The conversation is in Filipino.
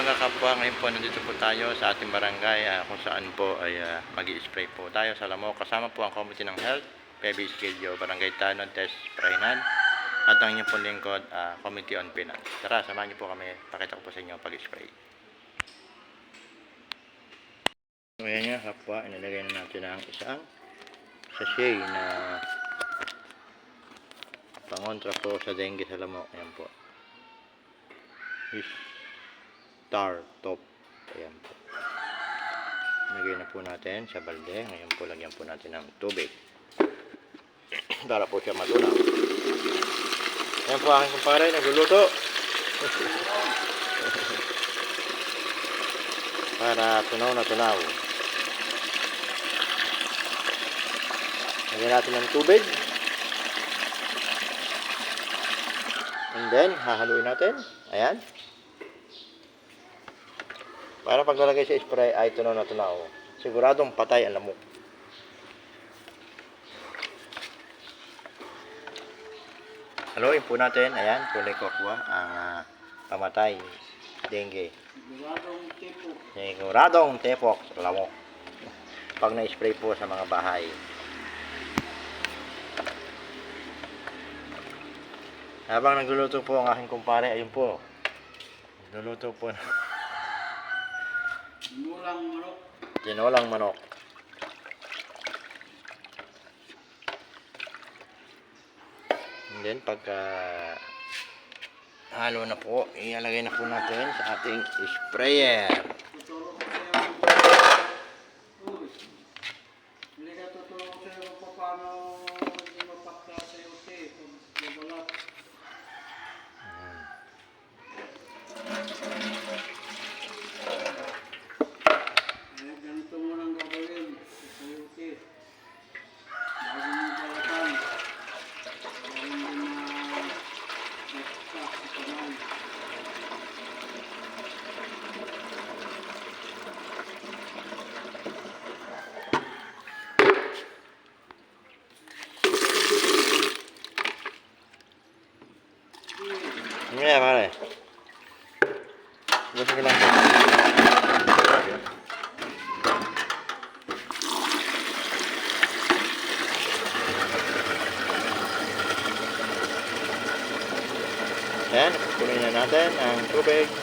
umaga kapwa. Ngayon po nandito po tayo sa ating barangay ah, kung saan po ay mag spray po tayo sa lamok. Kasama po ang Committee ng Health, PB Schedule, Barangay Tanon, Test Prahinan. At ang inyong pong lingkod, ah, Committee on Finance. Tara, samahan niyo po kami. Pakita ko po sa inyo pag-spray. So, ayan nga kapwa, inilagay na natin ang isang sachet na pangontra po sa dengue sa lamok. Ayan po. Is star top. Ayan po. Lagay na po natin sa balde. Ngayon po lagyan po natin ng tubig. Para po siya matunaw. Ayan po aking kumpare, nagluluto. Para tunaw na tunaw. Lagyan natin ng tubig. And then, hahaluin natin. Ayan. Para pag nalagay sa spray ay tunaw na tunaw. Siguradong patay ang lamok. Haluin po natin. Ayan, kulay kokwa ang ah, pamatay dengue. Siguradong tepok sa lamok. Pag na-spray po sa mga bahay. Habang nagluluto po ang aking kumpare, ayun po. Nagluluto po ng Mulang manok. tinolang manok. And then pagka halo na po, ilalagay na po natin sa ating sprayer. Ano yan, pare? Gusto ko lang. Yan, pupunin na natin ang tubig.